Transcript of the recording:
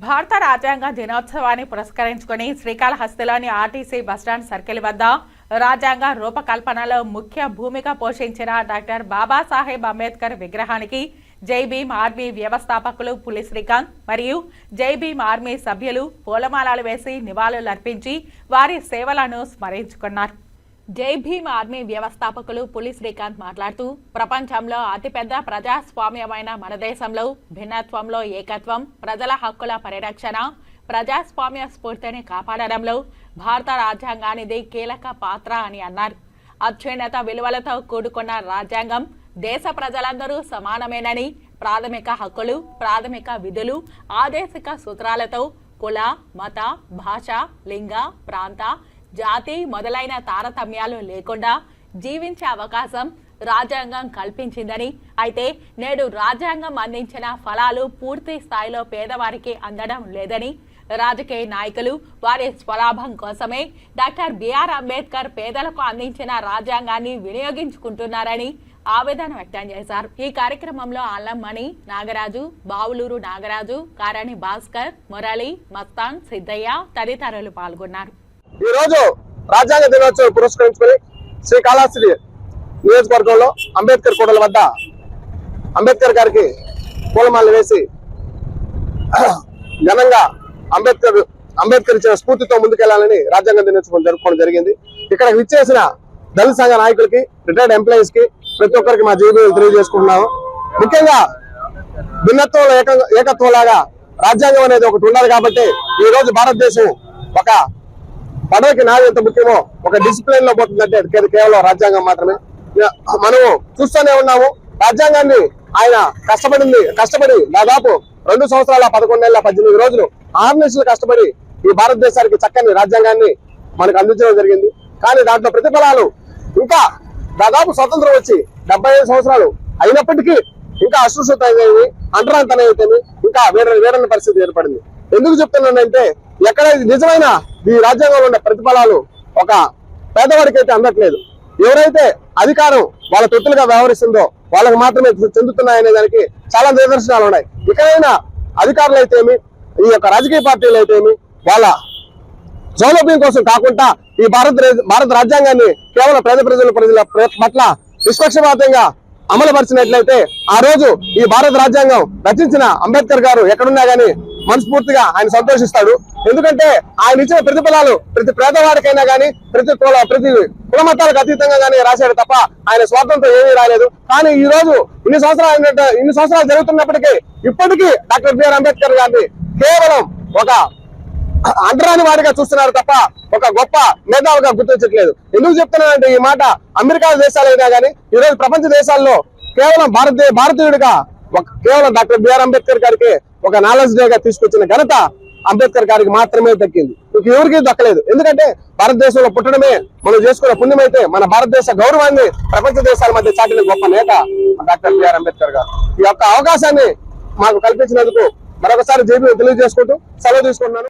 భారత రాజ్యాంగ దినోత్సవాన్ని పురస్కరించుకుని శ్రీకాళహస్తిలోని ఆర్టీసీ బస్టాండ్ సర్కిల్ వద్ద రాజ్యాంగ రూపకల్పనలో ముఖ్య భూమిక పోషించిన డాక్టర్ బాబాసాహెబ్ అంబేద్కర్ విగ్రహానికి జై భీమ్ ఆర్మీ వ్యవస్థాపకులు పులి శ్రీకాంత్ మరియు జై భీమ్ ఆర్మీ సభ్యులు పూలమాలలు వేసి నివాళులర్పించి వారి సేవలను స్మరించుకున్నారు. జై భీమ్ ఆర్మీ వ్యవస్థాపకులు పులి శ్రీకాంత్ మాట్లాడుతూ ప్రపంచంలో అతిపెద్ద ప్రజాస్వామ్యమైన మన దేశంలో భిన్నత్వంలో ఏకత్వం ప్రజల హక్కుల పరిరక్షణ ప్రజాస్వామ్య స్ఫూర్తిని కాపాడడంలో భారత రాజ్యాంగానిది కీలక పాత్ర అని అన్నారు. అత్యున్నత విలువలతో కూడుకున్న రాజ్యాంగం దేశ ప్రజలందరూ సమానమేనని ప్రాథమిక హక్కులు ప్రాథమిక విధులు ఆదేశిక సూత్రాలతో కుల మత భాష లింగ ప్రాంత జాతి మొదలైన తారతమ్యాలు లేకుండా జీవించే అవకాశం రాజ్యాంగం కల్పించిందని. అయితే నేడు రాజ్యాంగం అందించిన ఫలాలు పూర్తి స్థాయిలో పేదవారికి అందడం లేదని రాజకీయ నాయకులు వారి స్వలాభం కోసమే డాక్టర్ బిఆర్ అంబేద్కర్ పేదలకు అందించిన రాజ్యాంగాన్ని వినియోగించుకుంటున్నారని ఆవేదన వ్యక్తం చేశారు. ఈ కార్యక్రమంలో అల్లంమణి నాగరాజు బావులూరు నాగరాజు కారణి భాస్కర్ మురళి మస్తాన్ సిద్ధయ్య తదితరులు పాల్గొన్నారు. ఈ రోజు రాజ్యాంగ దినోత్సవం పురస్కరించుకొని శ్రీకాళహస్తి నియోజకవర్గంలో అంబేద్కర్ కూడల వద్ద అంబేద్కర్ గారికి పూలమాలలు వేసి ఘనంగా అంబేద్కర్ అంబేద్కర్ ఇచ్చిన స్ఫూర్తితో ముందుకెళ్ళాలని రాజ్యాంగ దినోత్సవం జరుపుకోవడం జరిగింది. ఇక్కడ విచ్చేసిన దళిత సంఘ నాయకులకి రిటైర్డ్ ఎంప్లాయీస్కి ప్రతి ఒక్కరికి మా జీవితం తెలియజేసుకుంటున్నాము. ముఖ్యంగా భిన్నత్వంలో ఏక ఏకత్వం లాగా రాజ్యాంగం అనేది ఒకటి ఉండాలి కాబట్టి ఈ రోజు భారతదేశం ఒక పడవకి నాది ఎంత ముఖ్యమో ఒక డిసిప్లిన్లో పోతుందంటే కేవలం రాజ్యాంగం మాత్రమే. మనము చూస్తూనే ఉన్నాము. రాజ్యాంగాన్ని ఆయన కష్టపడింది కష్టపడి దాదాపు రెండు సంవత్సరాల పదకొండు నెలల పద్దెనిమిది రోజులు ఆరు నిమిషాలు కష్టపడి ఈ భారతదేశానికి చక్కని రాజ్యాంగాన్ని మనకు అందించడం జరిగింది. కానీ దాంట్లో ప్రతిఫలాలు ఇంకా దాదాపు స్వతంత్రం వచ్చి డెబ్బై ఐదు సంవత్సరాలు అయినప్పటికీ ఇంకా అశుశ్రుత అయితేమి అంటరాంతనం ఇంకా వేరే వేరని పరిస్థితి ఏర్పడింది. ఎందుకు చెప్తున్నానంటే ఎక్కడ నిజమైన ఈ రాజ్యాంగంలో ఉన్న ప్రతిఫలాలు ఒక పేదవాడికి అయితే అందట్లేదు. ఎవరైతే అధికారం వాళ్ళ తొత్తులుగా వ్యవహరిస్తుందో వాళ్ళకి మాత్రమే చెందుతున్నాయనే దానికి చాలా నిదర్శనాలు ఉన్నాయి. ఇకనైనా అధికారులు అయితేమి ఈ యొక్క రాజకీయ పార్టీలు అయితేమి వాళ్ళ సౌలభ్యం కోసం కాకుండా ఈ భారత భారత రాజ్యాంగాన్ని కేవలం పేద ప్రజల ప్రజల పట్ల నిష్పక్షపాతంగా అమలుపరిచినట్లయితే ఆ రోజు ఈ భారత రాజ్యాంగం రచించిన అంబేద్కర్ గారు ఎక్కడున్నా గానీ మనస్ఫూర్తిగా ఆయన సంతోషిస్తాడు. ఎందుకంటే ఆయన ఇచ్చిన ప్రతిఫలాలు ప్రతి పేదవాడికైనా గానీ ప్రతి ప్రతి కులమతాలకు అతీతంగా గానీ రాశాడు తప్ప ఆయన స్వార్థంతో ఏమీ రాలేదు. కానీ ఈ రోజు ఇన్ని సంవత్సరాలు ఇన్ని సంవత్సరాలు జరుగుతున్నప్పటికీ ఇప్పటికీ డాక్టర్ బిఆర్ అంబేద్కర్ గారిని కేవలం ఒక అంటరాని వాడిగా చూస్తున్నారు తప్ప ఒక గొప్ప మేధావుగా గుర్తించట్లేదు. ఎందుకు చెప్తున్నానంటే ఈ మాట అమెరికా దేశాలైనా గానీ ఈ రోజు ప్రపంచ దేశాల్లో కేవలం భారతీయ భారతీయుడిగా కేవలం డాక్టర్ బిఆర్ అంబేద్కర్ గారికి ఒక నాలెడ్జ్ డేగా తీసుకొచ్చిన ఘనత అంబేద్కర్ గారికి మాత్రమే దక్కింది. ఇంక ఎవరికి దక్కలేదు. ఎందుకంటే భారతదేశంలో పుట్టడమే మనం చేసుకున్న పుణ్యమైతే మన భారతదేశ గౌరవాన్ని ప్రపంచ దేశాల మధ్య చాటిన గొప్ప నేత డాక్టర్ బిఆర్ అంబేద్కర్ గారు. ఈ యొక్క అవకాశాన్ని మాకు కల్పించినందుకు మరొకసారి జేబీ తెలియజేసుకుంటూ సెలవు తీసుకుంటున్నాను.